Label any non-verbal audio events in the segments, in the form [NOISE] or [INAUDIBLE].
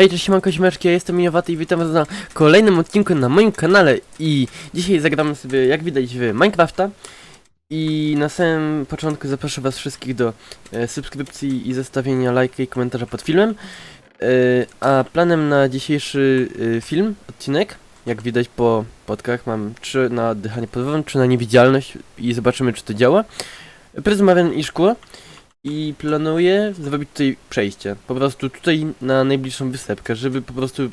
Hej, cześć, siemanko, ziomeczki, ja jestem Miowaty i witam was na kolejnym odcinku na moim kanale. I dzisiaj zagramy sobie, jak widać, w Minecrafta. I na samym początku zapraszam was wszystkich do e, subskrypcji i zostawienia lajka i komentarza pod filmem. E, a planem na dzisiejszy e, film, odcinek, jak widać po podkach, mam 3 na oddychanie podwodne, 3 na niewidzialność i zobaczymy, czy to działa. Pryzmarian i szkło i planuję zrobić tutaj przejście. Po prostu tutaj na najbliższą wysepkę, żeby po prostu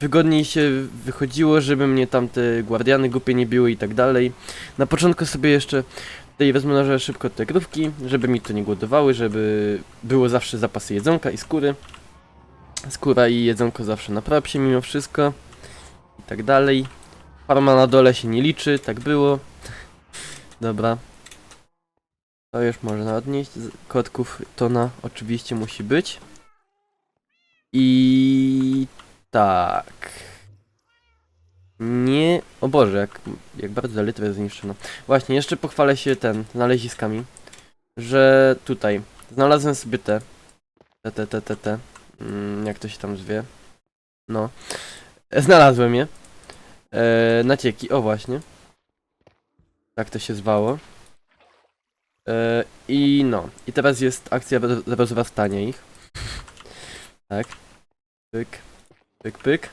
wygodniej się wychodziło, żeby mnie tam te guardiany głupie nie biły i tak dalej. Na początku sobie jeszcze tutaj wezmę razie szybko te krówki, żeby mi to nie głodowały, żeby było zawsze zapasy jedzonka i skóry. Skóra i jedzonko zawsze na propsie mimo wszystko. I tak dalej. Farma na dole się nie liczy, tak było. Dobra, to już można odnieść. Kotków tona oczywiście musi być. I tak. Nie. O Boże, jak, jak bardzo litrę zniszczono. Właśnie, jeszcze pochwalę się ten znaleziskami. Że tutaj znalazłem sobie te. Te, te, te, te, te. Mm, jak to się tam zwie? No. E, Znalazłem je. E, nacieki, o właśnie. Tak to się zwało. E, I no, i teraz jest akcja rozrastania ich. tak. Pyk, pyk, pyk.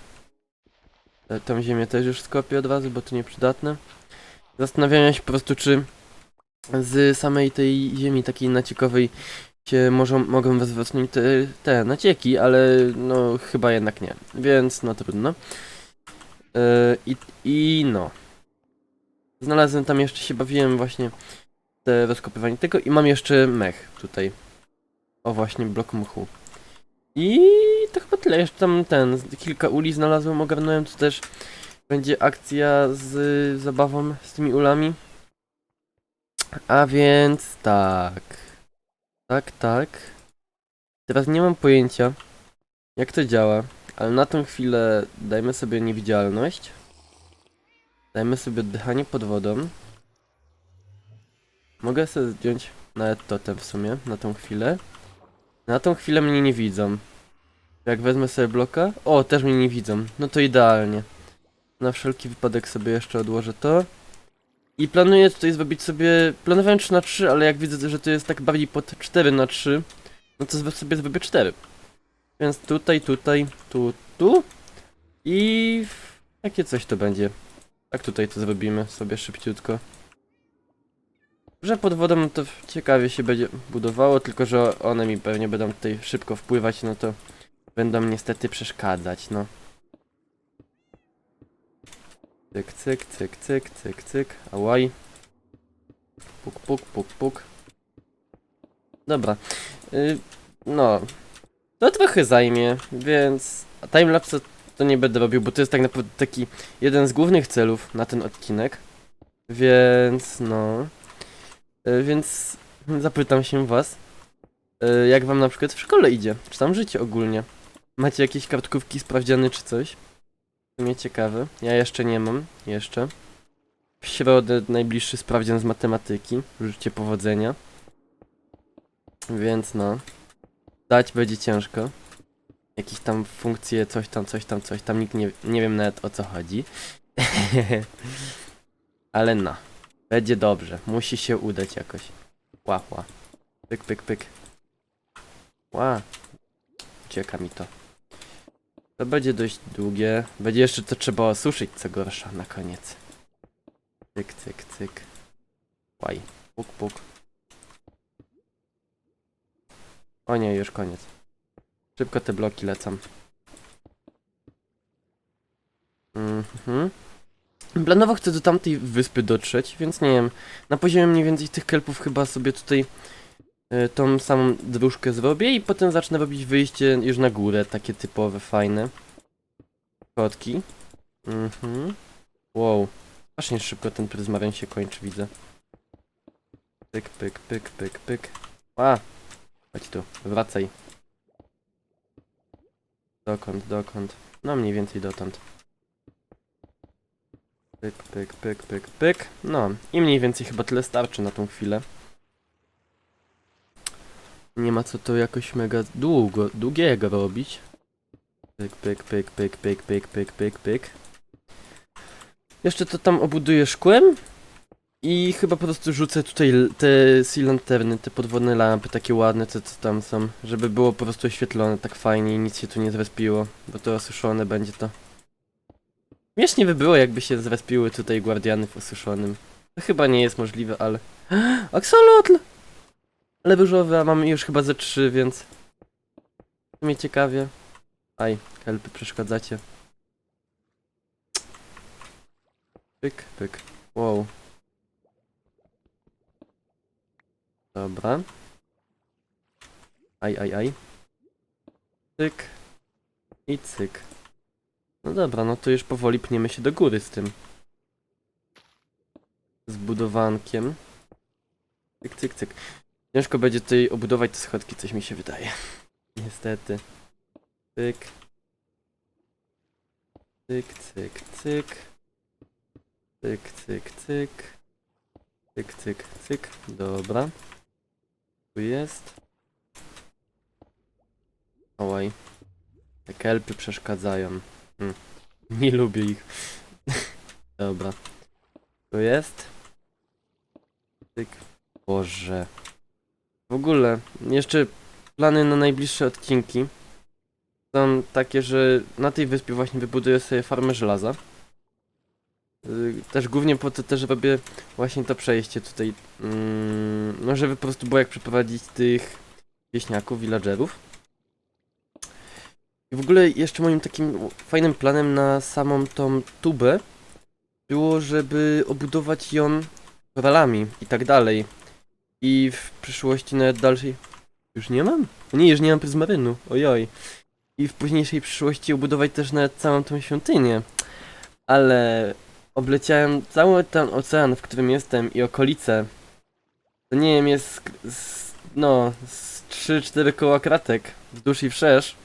E, Tą ziemię też już skopię od razu, bo to nieprzydatne. Zastanawiałem się po prostu, czy z samej tej ziemi takiej naciekowej się może, mogą wzrosnąć te, te nacieki, ale no chyba jednak nie. Więc no trudno. E, I, I no. Znalazłem tam jeszcze się bawiłem właśnie te rozkopywanie tego i mam jeszcze mech tutaj. O właśnie, blok mchu. I to chyba tyle. Jeszcze tam ten, kilka uli znalazłem, ogarnąłem, to też będzie akcja z zabawą z tymi ulami. A więc tak. Tak, tak. Teraz nie mam pojęcia, jak to działa, ale na tą chwilę dajmy sobie niewidzialność. Dajmy sobie oddychanie pod wodą. Mogę sobie zdjąć nawet totem w sumie, na tą chwilę. Na tą chwilę mnie nie widzą. Jak wezmę sobie bloka... O, też mnie nie widzą. No to idealnie. Na wszelki wypadek sobie jeszcze odłożę to. I planuję tutaj zrobić sobie... Planowałem 3 na 3 ale jak widzę, że to jest tak bardziej pod 4 na 3 no to sobie zrobię 4. Więc tutaj, tutaj, tu, tu. I... Takie coś to będzie. Tak tutaj to zrobimy sobie szybciutko. Że pod wodą to ciekawie się będzie budowało, tylko że one mi pewnie będą tutaj szybko wpływać, no to będą niestety przeszkadzać, no. Cyk, cyk, cyk, cyk, cyk, cyk, ałaj. Puk, puk, puk, puk. Dobra. Y, no. To trochę zajmie, więc timelapse to nie będę robił, bo to jest tak naprawdę taki jeden z głównych celów na ten odcinek. Więc no. E, Więc zapytam się was, e, jak wam na przykład w szkole idzie? Czy tam życie ogólnie? Macie jakieś kartkówki, sprawdziany czy coś? To mnie ciekawe. Ja jeszcze nie mam, jeszcze. W środę najbliższy sprawdzian z matematyki. Życzcie powodzenia. Więc no. Dać będzie ciężko. Jakieś tam funkcje, coś tam, coś tam, coś tam. Nikt nie, nie wiem nawet o co chodzi. [LAUGHS] Ale no. Będzie dobrze. Musi się udać jakoś. Ła, ła. Pyk, pyk, pyk. Ła. Ucieka mi to. To będzie dość długie. Będzie jeszcze to trzeba osuszyć, co gorsza, na koniec. Cyk, cyk, cyk. Łaj. Puk, puk. O nie, już koniec. Szybko te bloki lecą. Mhm. Planowo chcę do tamtej wyspy dotrzeć, więc nie wiem. Na poziomie mniej więcej tych kelpów chyba sobie tutaj y, tą samą dróżkę zrobię i potem zacznę robić wyjście już na górę, takie typowe, fajne. Kotki. Mhm. Wow. Właśnie szybko ten pryzmarian się kończy, widzę. Pyk, pyk, pyk, pyk, pyk. A! Chodź tu, wracaj. Dokąd, dokąd? No mniej więcej dotąd. Pyk, pyk, pyk, pyk, pyk. No, i mniej więcej chyba tyle starczy na tą chwilę. Nie ma co to jakoś mega długo, długiego robić. Pyk, pyk, pyk, pyk, pyk, pyk, pyk, pyk, pyk. Jeszcze to tam obuduję szkłem. I chyba po prostu rzucę tutaj te sea lanterny, te podwodne lampy, takie ładne, co, co tam są, żeby było po prostu oświetlone tak fajnie i nic się tu nie zrespiło, bo to osuszone będzie to. Śmiesznie by było, jakby się zrespiły tutaj guardiany w osuszonym. To chyba nie jest możliwe, ale... [GASPS] Axolotl! Ale różowy, a mamy już chyba ze trzy, więc... W sumie ciekawie. Aj, helpy przeszkadzacie. Pyk, pyk. Wow. Dobra. Aj, aj, aj. Cyk. I cyk. No dobra, no to już powoli pniemy się do góry z tym. Z budowankiem. Cyk, cyk, cyk. Ciężko będzie tutaj obudować te schodki, coś mi się wydaje. Niestety. Cyk. Cyk, cyk, cyk. Cyk, cyk, cyk. Cyk, cyk, cyk. Dobra. Tu jest. Oj. Te kelpy przeszkadzają. Hm. [LAUGHS] Nie lubię ich. [LAUGHS] Dobra. Tu jest. Cyk. Boże. W ogóle, jeszcze plany na najbliższe odcinki są takie, że na tej wyspie właśnie wybuduję sobie farmę żelaza. Y, Też głównie po to też robię właśnie to przejście tutaj. Mm, no, żeby po prostu było jak przeprowadzić tych wieśniaków, villagerów. W ogóle jeszcze moim takim fajnym planem na samą tą tubę było, żeby obudować ją koralami i tak dalej. I w przyszłości nawet dalszej... Już nie mam? Nie, już nie mam pryzmarynu, ojoj. I w późniejszej przyszłości obudować też nawet całą tą świątynię. Ale obleciałem cały ten ocean, w którym jestem i okolice. To nie wiem, jest z, no, z 3-4 koła kratek wzdłuż i wszerz.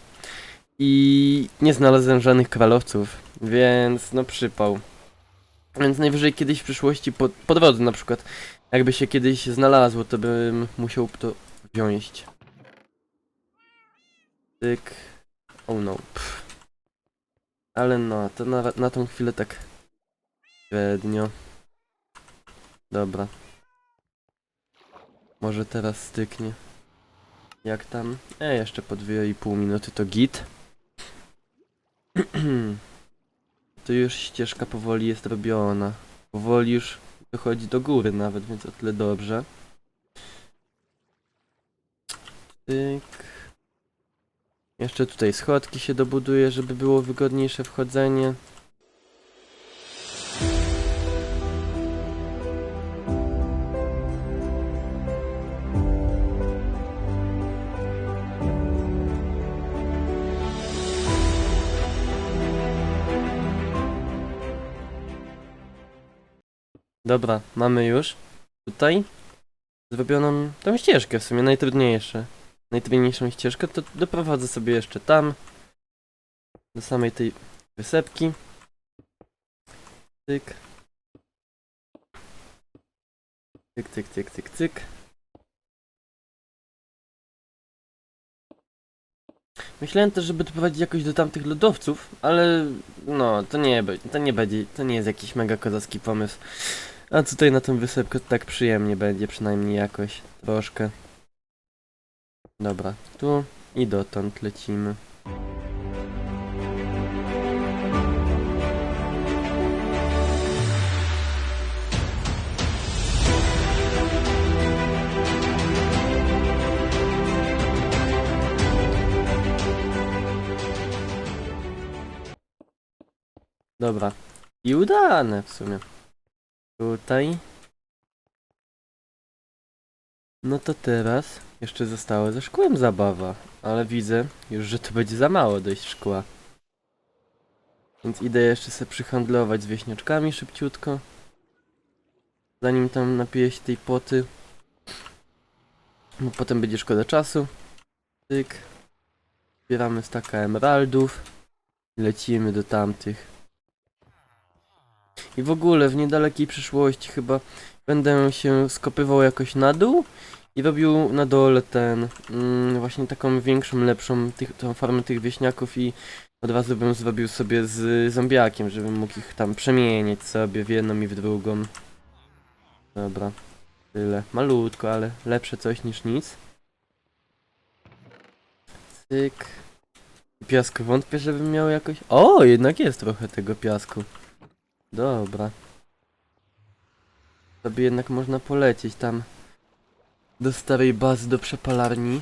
I nie znalazłem żadnych kralowców, więc no przypał. Więc najwyżej kiedyś w przyszłości po, po drodze na przykład, jakby się kiedyś znalazło, to bym musiał to wziąć. Tyk. Oh no. Pff. Ale no, to na, na tą chwilę tak średnio. Dobra. Może teraz styknie. Jak tam? E, jeszcze po 2,5 minuty to git. [CLEARS THROAT] to już ścieżka powoli jest robiona. Powoli już dochodzi do góry nawet, więc o tyle dobrze. Tyk. Jeszcze tutaj schodki się dobuduje, żeby było wygodniejsze wchodzenie. Dobra, mamy już tutaj zrobioną tą ścieżkę w sumie najtrudniejsze. Najtrudniejszą ścieżkę to doprowadzę sobie jeszcze tam do samej tej wysepki. Cyk. Cyk, cyk, cyk, cyk, cyk. Myślałem też, żeby doprowadzić jakoś do tamtych lodowców, ale no, to nie, to nie będzie, to nie jest jakiś mega kozacki pomysł. A tutaj na wysepkę to tak przyjemnie będzie, przynajmniej jakoś, troszkę. Dobra, tu i dotąd lecimy. Dobra. I udane w sumie. Tutaj. No to teraz jeszcze została ze szkłem zabawa, ale widzę już, że to będzie za mało dość szkła. Więc idę jeszcze sobie przyhandlować z wieśniaczkami szybciutko. Zanim tam napiję się tej poty. Bo potem będzie szkoda czasu. Tyk. Zbieramy staka emeraldów. Lecimy do tamtych. I w ogóle w niedalekiej przyszłości chyba będę się skopywał jakoś na dół i robił na dole ten, mm, właśnie taką większą, lepszą tych, tą farmę tych wieśniaków i Od razu bym zrobił sobie z zombiakiem, żebym mógł ich tam przemienić sobie w jedną i w drugą. Dobra. Tyle. Malutko, ale lepsze coś niż nic. Cyk. Piasku wątpię, żebym miał jakoś... O, jednak jest trochę tego piasku. Dobra. Sobie jednak można polecieć tam do starej bazy, do przepalarni.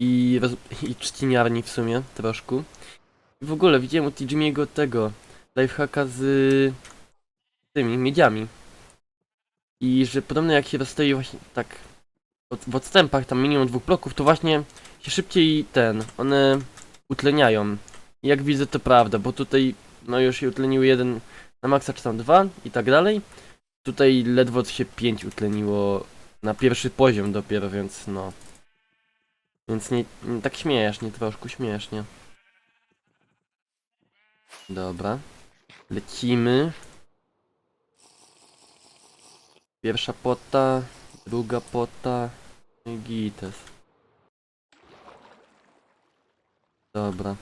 I, i trzciniarni w sumie, troszkę. I w ogóle widziałem u Tijimiego tego lifehacka z tymi miedziami. I że podobno jak się rozstoi właśnie tak od, w odstępach, tam minimum dwóch bloków, to właśnie się szybciej ten, one utleniają. I jak widzę to prawda, bo tutaj no już się utleniły jeden na maksa czy tam dwa i tak dalej. Tutaj ledwo się pięć utleniło na pierwszy poziom dopiero, więc no. Więc nie, nie tak śmiesznie, troszkę śmiesznie. Dobra. Lecimy. Pierwsza pota, druga pota no i gites. Dobra.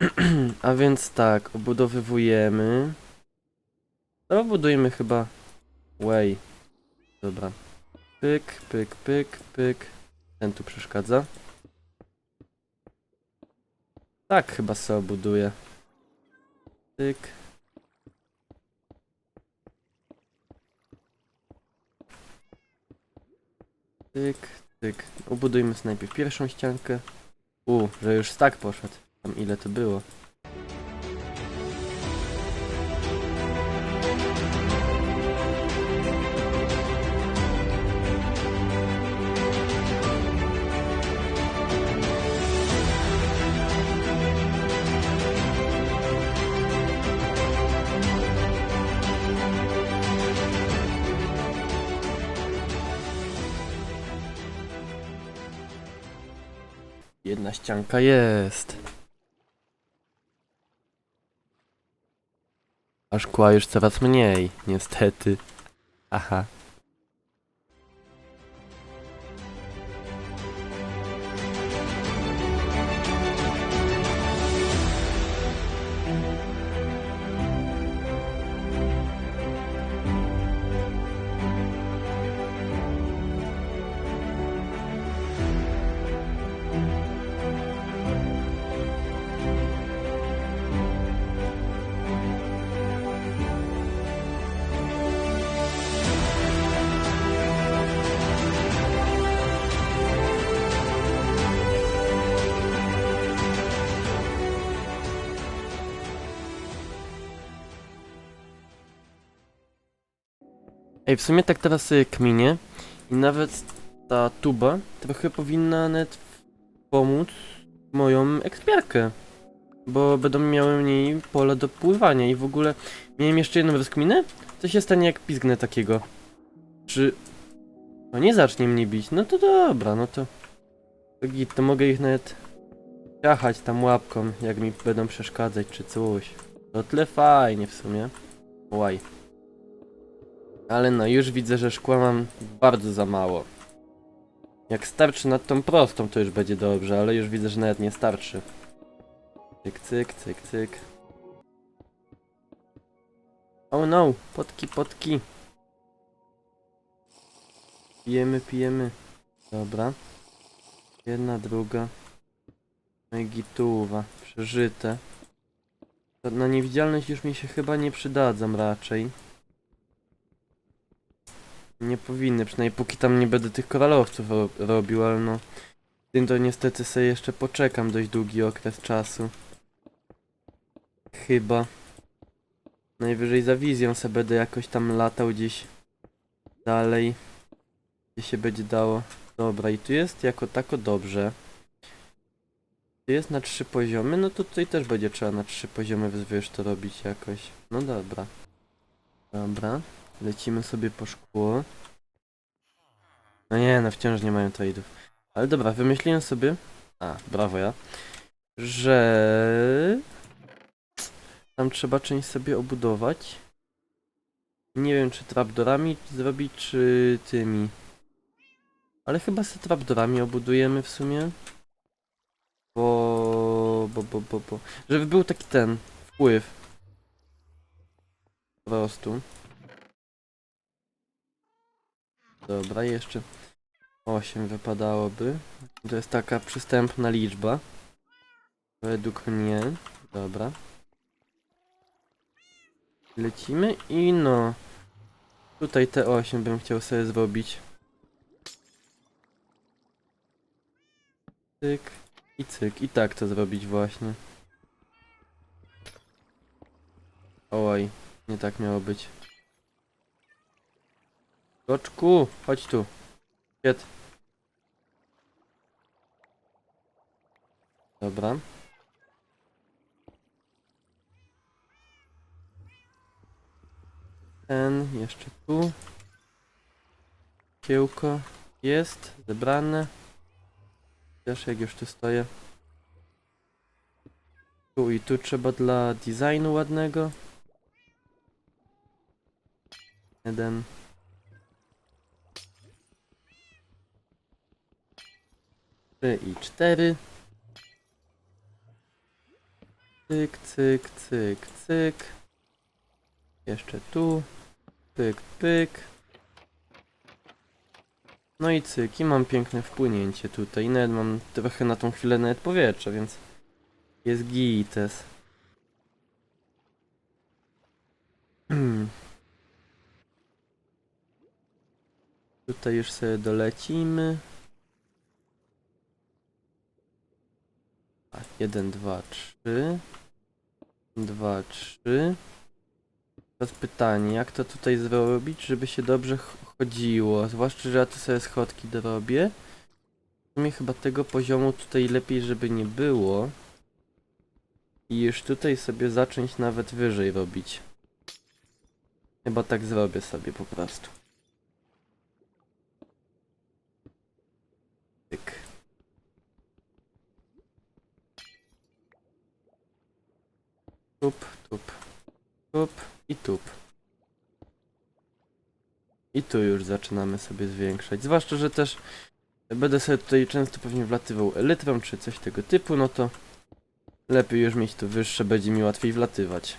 [CLEARS THROAT] A więc tak, obudowywujemy. Budujemy chyba way. Dobra. Pyk, pyk, pyk, pyk. Ten tu przeszkadza. Tak, chyba sobie obuduję. Pyk. Tyk, tyk. Ubudujmy sobie najpierw pierwszą ściankę. U, że już tak poszedł. Tam ile to było. Jedna ścianka jest. A szkła już coraz mniej, niestety. Aha. Ej, w sumie tak teraz sobie kminie i nawet ta tuba trochę powinna net pomóc moją ekspiarkę. Bo będą miały mniej pola do pływania i w ogóle miałem jeszcze jedną rozkminę? Co się stanie jak pizgnę takiego? Czy... No nie zacznie mnie bić, no to dobra, no to... To git, to mogę ich nawet... Jachać tam łapką, jak mi będą przeszkadzać czy coś. To tyle fajnie w sumie. Łaj. Ale no, już widzę, że szkła mam bardzo za mało. Jak starczy nad tą prostą, to już będzie dobrze, ale już widzę, że nawet nie starczy. Cyk, cyk, cyk, cyk. Oh no, potki, potki. Pijemy, pijemy. Dobra. Jedna, druga. No. Przeżyte. Na niewidzialność już mi się chyba nie przydadzą raczej. Nie powinny, przynajmniej póki tam nie będę tych koralowców ro robił, ale no... Tym to niestety sobie jeszcze poczekam dość długi okres czasu. Chyba. Najwyżej za wizją se będę jakoś tam latał gdzieś dalej. Gdzie się będzie dało. Dobra, i tu jest jako tako dobrze. Tu jest na trzy poziomy, no to tutaj też będzie trzeba na trzy poziomy wyżej to robić jakoś. No dobra. Dobra. Lecimy sobie po szkło. No nie, no wciąż nie mają trade'ów. Ale dobra, wymyśliłem sobie... A, brawo ja. Że... Tam trzeba część sobie obudować. Nie wiem, czy trapdorami zrobić, czy tymi. Ale chyba se trapdorami obudujemy w sumie. Bo, bo, bo, bo, bo. Żeby był taki ten wpływ. Po prostu. Dobra, jeszcze 8 wypadałoby. To jest taka przystępna liczba. Według mnie. Dobra. Lecimy i no. Tutaj te 8 bym chciał sobie zrobić. Cyk i cyk. I tak to zrobić właśnie. Oj, nie tak miało być. Koczku, chodź tu. Świet. Dobra. Ten, jeszcze tu. Kiełko jest zebrane. Też jak już tu stoję. Tu i tu trzeba dla designu ładnego. Jeden. Trzy i cztery. Cyk, cyk, cyk, cyk. Jeszcze tu. Pyk, pyk. No i cyk, i mam piękne wpłynięcie tutaj. Nawet mam trochę na tą chwilę nawet powietrza, więc jest gites. [CLEARS THROAT] Tutaj już sobie dolecimy. A, jeden, dwa, trzy. Dwa, trzy. Teraz pytanie, jak to tutaj zrobić, żeby się dobrze ch- chodziło? Zwłaszcza, że ja tu sobie schodki dorobię. W sumie chyba tego poziomu tutaj lepiej, żeby nie było. I już tutaj sobie zacząć nawet wyżej robić. Chyba tak zrobię sobie po prostu. Tyk. Tup, tup, tup i tup. I tu już zaczynamy sobie zwiększać. Zwłaszcza, że też będę sobie tutaj często pewnie wlatywał elytrą czy coś tego typu, no to lepiej już mieć to wyższe, będzie mi łatwiej wlatywać.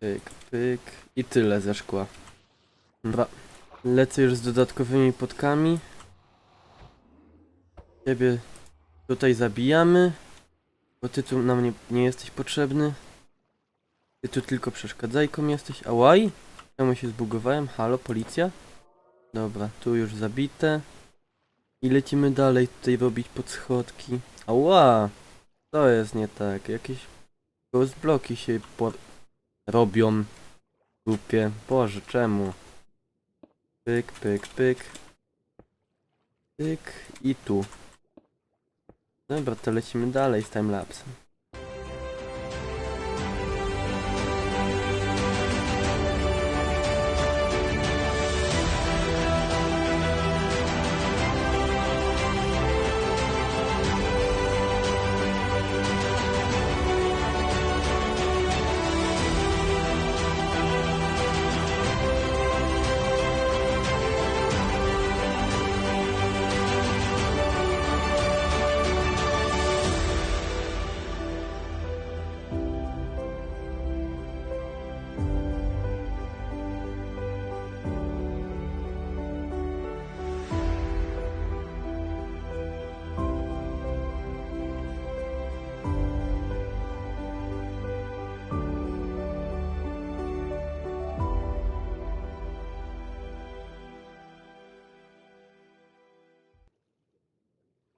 Pyk, pyk i tyle ze szkła. Lecę już z dodatkowymi podkami. Ciebie tutaj zabijamy, bo ty tu nam nie, nie jesteś potrzebny. Ty tu tylko przeszkadzajką jesteś. Ałaj? Czemu się zbugowałem? Halo, policja? Dobra, tu już zabite. I lecimy dalej tutaj robić pod schodki. Ała! To jest nie tak. Jakieś ghost bloki się robią. Głupie. Boże, czemu? Pyk, pyk, pyk. Pyk i tu. Dobra, to lecimy dalej z timelapsem.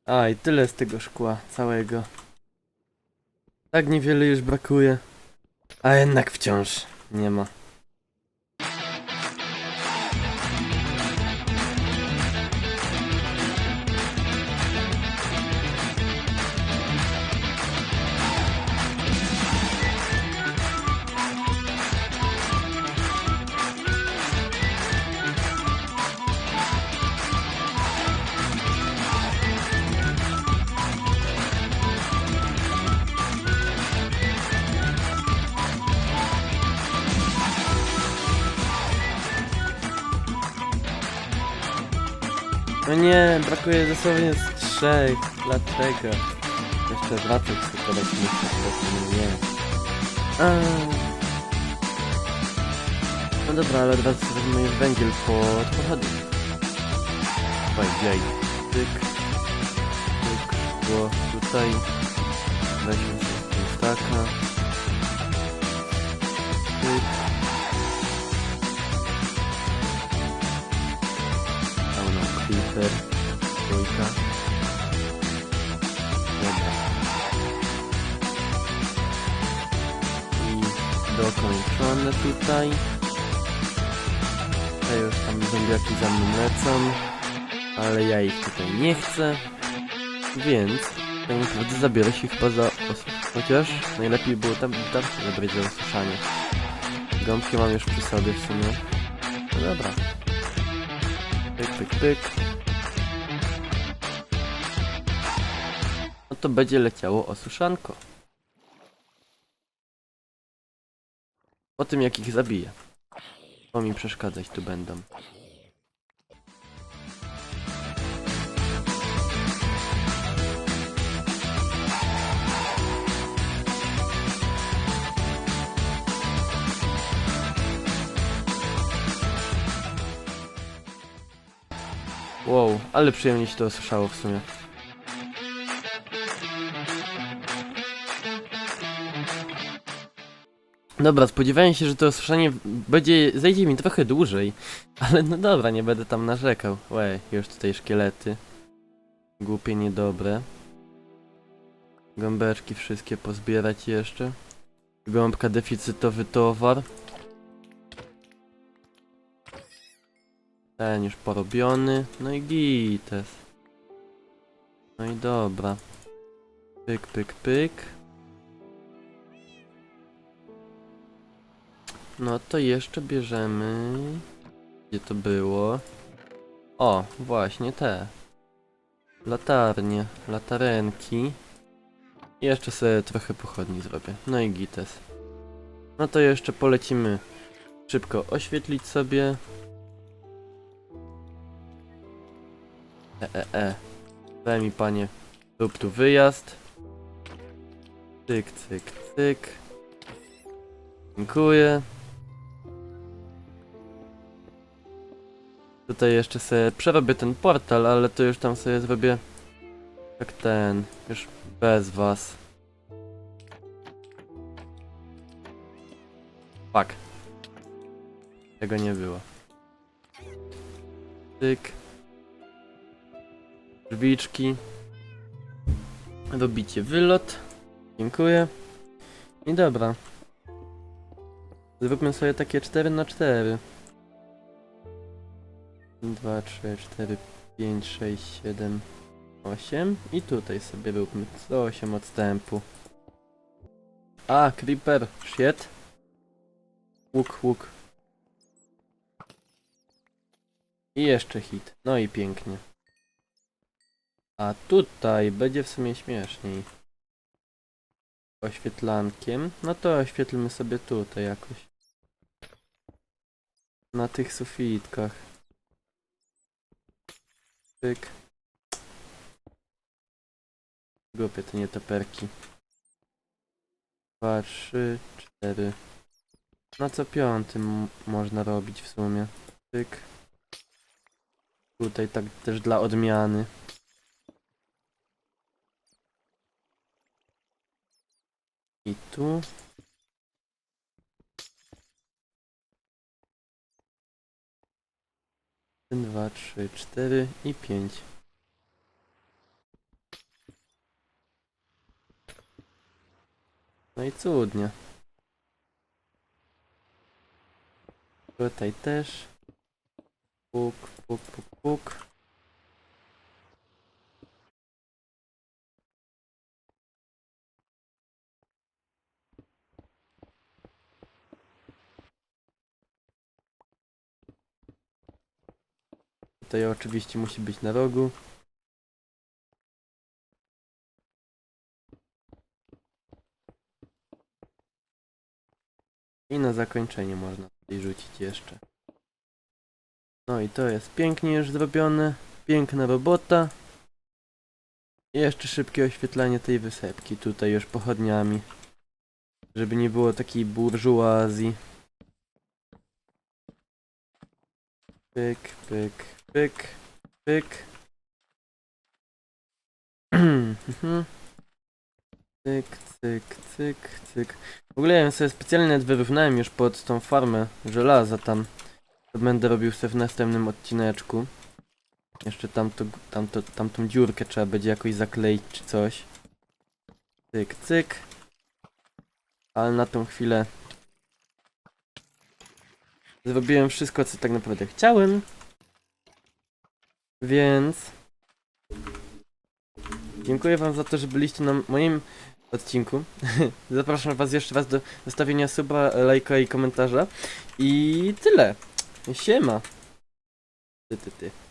A i tyle z tego szkła całego. Tak niewiele już brakuje. A jednak wciąż nie ma. Nie, brakuje dosłownie z trzech. Dlaczego? Jeszcze wracać tylko do śmiesznych no nie. A. No dobra, ale sobie wezmę już węgiel pod pochodnie. Oj, Tyk. Tyk. Było tutaj. Weźmy sobie taka. Tyk. Creeper. Trójka. I dokończone tutaj. Te już tam zombiaki za mną lecą. Ale ja ich tutaj nie chcę. Więc tak naprawdę zabiorę się chyba za Chociaż najlepiej było tam tam zabrać za osuszanie. Gąbki mam już przy sobie w sumie. No dobra. Pyk, pyk, pyk. To będzie leciało osuszanko. Po tym jak ich zabiję. Bo mi przeszkadzać tu będą. Wow, ale przyjemnie się to osuszało w sumie. Dobra, spodziewałem się, że to osuszanie będzie, zajdzie mi trochę dłużej, ale no dobra, nie będę tam narzekał. Łe, już tutaj szkielety. Głupie, niedobre. Gąbeczki wszystkie pozbierać jeszcze. Gąbka deficytowy towar. Ten już porobiony. No i gites. No i dobra. Pyk, pyk, pyk. No to jeszcze bierzemy... Gdzie to było? O, właśnie te. Latarnie, latarenki. I jeszcze sobie trochę pochodni zrobię. No i gites. No to jeszcze polecimy szybko oświetlić sobie. E, e, e. Daj mi panie. Rób tu wyjazd. Cyk, cyk, cyk. Dziękuję. Tutaj jeszcze sobie przerobię ten portal, ale to już tam sobie zrobię jak ten, już bez was. Fuck. Tego nie było. Tyk. Drzwiczki. Robicie wylot. Dziękuję. I dobra. Zróbmy sobie takie 4 na 4 2, 3, 4, 5, 6, 7, 8 i tutaj sobie róbmy 8 odstępu. A, creeper, shit. Łuk, łuk. I jeszcze hit. No i pięknie. A tutaj będzie w sumie śmieszniej. Oświetlankiem. No to oświetlmy sobie tutaj jakoś. Na tych sufitkach. Pyk. Głupie to nie toperki. Dwa, trzy, cztery. Na co piątym można robić w sumie. Pyk. Tutaj tak też dla odmiany. I tu. Jeden, dwa, trzy, cztery i pięć. No i cudnie. Tutaj też. Puk, puk, puk, puk. Tutaj oczywiście musi być na rogu. I na zakończenie można tutaj rzucić jeszcze. No i to jest pięknie już zrobione. piękna robota. I jeszcze szybkie oświetlenie tej wysepki tutaj już pochodniami. Żeby nie było takiej burżuazji. Pyk, pyk, pyk, pyk. [CLEARS THROAT] Mhm. cyk, cyk, cyk, cyk. W ogóle ja sobie specjalnie wyrównałem już pod tą farmę żelaza tam. To będę robił sobie w następnym odcineczku. Jeszcze tamto, tamto, tamtą dziurkę trzeba będzie jakoś zakleić czy coś. Cyk, cyk. Ale na tą chwilę zrobiłem wszystko, co tak naprawdę chciałem. Więc dziękuję wam za to, że byliście na moim odcinku. [LAUGHS] Zapraszam was jeszcze raz do zostawienia suba, lajka i komentarza. I tyle. Siema. Ty, ty, ty.